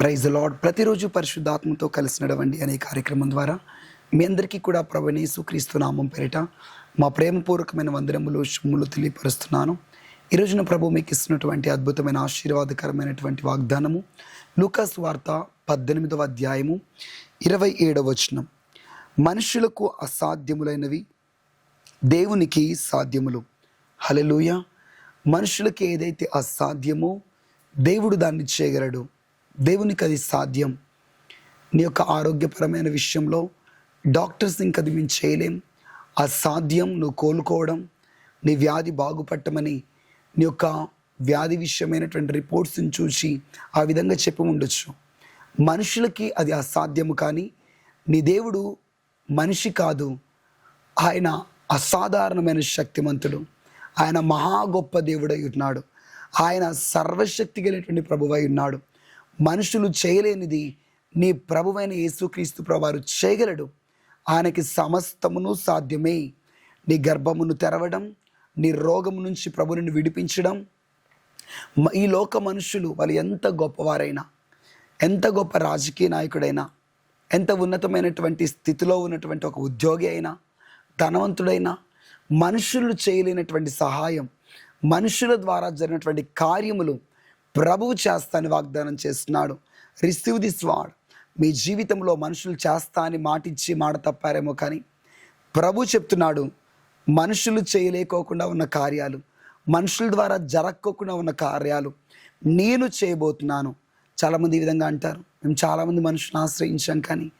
Praise lord ప్రతిరోజు పరిశుద్ధాత్మతో కలిసి నడవండి అనే కార్యక్రమం ద్వారా మీ అందరికీ కూడా ప్రభనేసు క్రీస్తు నామం పేరిట మా ప్రేమపూర్వకమైన వందనములు శుమ్ములు తెలియపరుస్తున్నాను. ఈ రోజున ప్రభు మీకు ఇస్తున్నటువంటి అద్భుతమైన ఆశీర్వాదకరమైనటువంటి వాగ్దానము లూకాస్ వార్త పద్దెనిమిదవ అధ్యాయము ఇరవై ఏడవ వచనం. మనుషులకు అసాధ్యములైనవి దేవునికి సాధ్యములు. హలలుయ మనుషులకి ఏదైతే అసాధ్యమో దేవుడు దాన్ని చేయగలడు. దేవునికి అది సాధ్యం. నీ యొక్క ఆరోగ్యపరమైన విషయంలో డాక్టర్స్ ఇంక అది మేము చేయలేం అసాధ్యం నువ్వు కోలుకోవడం నీ వ్యాధి బాగుపట్టమని నీ యొక్క వ్యాధి విషయమైనటువంటి రిపోర్ట్స్ని చూసి ఆ విధంగా చెప్పి ఉండొచ్చు. మనుషులకి అది అసాధ్యము కానీ నీ దేవుడు మనిషి కాదు. ఆయన అసాధారణమైన శక్తిమంతుడు. ఆయన మహా గొప్ప దేవుడై ఉన్నాడు. ఆయన సర్వశక్తి కలిగినటువంటి ప్రభువై ఉన్నాడు. మనుషులు చేయలేనిది నీ ప్రభువైన యేసుక్రీస్తు ప్రభువారు చేయగలడు. ఆయనకి సమస్తమును సాధ్యమే. నీ గర్భమును తెరవడం నీ రోగము నుంచి ప్రభుని విడిపించడం. ఈ లోక మనుషులు వాళ్ళు ఎంత గొప్పవారైనా ఎంత గొప్ప రాజకీయ నాయకుడైనా ఎంత ఉన్నతమైనటువంటి స్థితిలో ఉన్నటువంటి ఒక ఉద్యోగి అయినా ధనవంతుడైనా మనుషులు చేయలేనటువంటి సహాయం మనుషుల ద్వారా జరిగినటువంటి కార్యములు ప్రభువు చేస్తాని వాగ్దానం చేస్తున్నాడు. రిసీవ్ దిస్ వాడ్. మీ జీవితంలో మనుషులు చేస్తా అని మాటిచ్చి మాట తప్పారేమో కానీ ప్రభు చెప్తున్నాడు మనుషులు చేయలేకోకుండా ఉన్న కార్యాలు మనుషుల ద్వారా జరక్కోకుండా ఉన్న కార్యాలు నేను చేయబోతున్నాను. చాలామంది ఈ విధంగా అంటారు. మేము చాలామంది మనుషులను ఆశ్రయించాం కానీ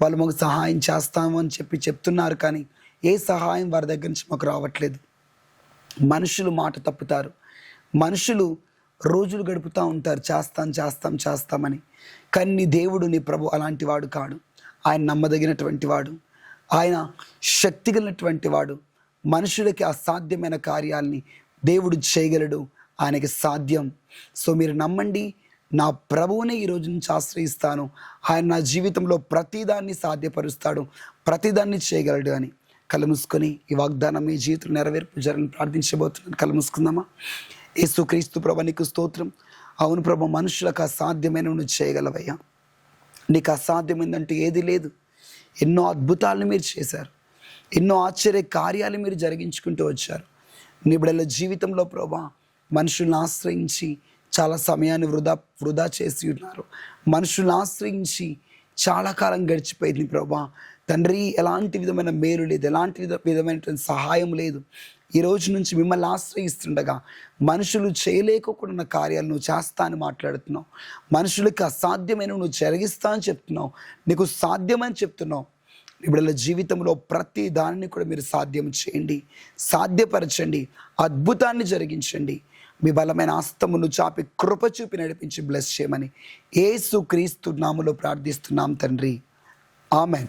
వాళ్ళు మాకు సహాయం చేస్తాము అని చెప్పి చెప్తున్నారు కానీ ఏ సహాయం వారి దగ్గర నుంచి మాకు రావట్లేదు. మనుషులు మాట తప్పుతారు. మనుషులు రోజులు గడుపుతూ ఉంటారు. చేస్తాం చేస్తాం చేస్తామని. కానీ నీ దేవుడు నీ ప్రభు అలాంటి వాడు కాడు. ఆయన నమ్మదగినటువంటి వాడు. ఆయన శక్తి కలిగినటువంటి వాడు. మనుషులకి అసాధ్యమైన కార్యాలని దేవుడు చేయగలడు. ఆయనకి సాధ్యం. సో మీరు నమ్మండి నా ప్రభువునే ఈ రోజు నుంచి ఆశ్రయిస్తాను. ఆయన నా జీవితంలో ప్రతిదాన్ని సాధ్యపరుస్తాడు. ప్రతిదాన్ని చేయగలడు అని. కళ్ళు మూసుకొని ఈ వాగ్దానం మీ జీవితం నెరవేర్పు జరగని ప్రార్థించబోతున్నాను. కళ్ళు మూసుకుందామా? యేసు క్రీస్తు ప్రభ నీకు స్తోత్రం. అవును ప్రభ మనుషులకు అసాధ్యమైన నువ్వు చేయగలవయ్యా. నీకు అసాధ్యమైందంటూ ఏది లేదు. ఎన్నో అద్భుతాలను మీరు చేశారు. ఎన్నో ఆశ్చర్య కార్యాలు మీరు జరిగించుకుంటూ వచ్చారు. నిబిడల జీవితంలో ప్రభా మనుషులను ఆశ్రయించి చాలా సమయాన్ని వృధా వృధా చేసి ఉన్నారు. మనుషులను ఆశ్రయించి చాలా కాలం గడిచిపోయింది ప్రభా. తండ్రి ఎలాంటి విధమైన మేలు లేదు. ఎలాంటి విధ విధమైనటువంటి సహాయం లేదు. ఈ రోజు నుంచి మిమ్మల్ని ఆశ్రయిస్తుండగా మనుషులు చేయలేకుండా కార్యాలు నువ్వు చేస్తా అని మాట్లాడుతున్నావు. మనుషులకు అసాధ్యమైన నువ్వు జరిగిస్తా అని చెప్తున్నావు. నీకు సాధ్యమని చెప్తున్నావు. ఇప్పుడు జీవితంలో ప్రతి దానిని కూడా మీరు సాధ్యం చేయండి. సాధ్యపరచండి. అద్భుతాన్ని జరిగించండి. మీ బలమైన ఆస్తమును చాపి కృప చూపి నడిపించి బ్లెస్ చేయమని ఏసు క్రీస్తు నాములో ప్రార్థిస్తున్నాం తండ్రి. Amen.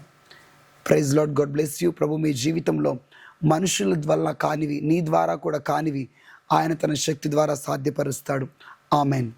Praise lord god bless you ప్రభు మీ జీవితంలో మనుషుల వల్ల కానివి నీ ద్వారా కూడా కానివి ఆయన తన శక్తి ద్వారా సాధ్యపరుస్తాడు. ఆమెన్.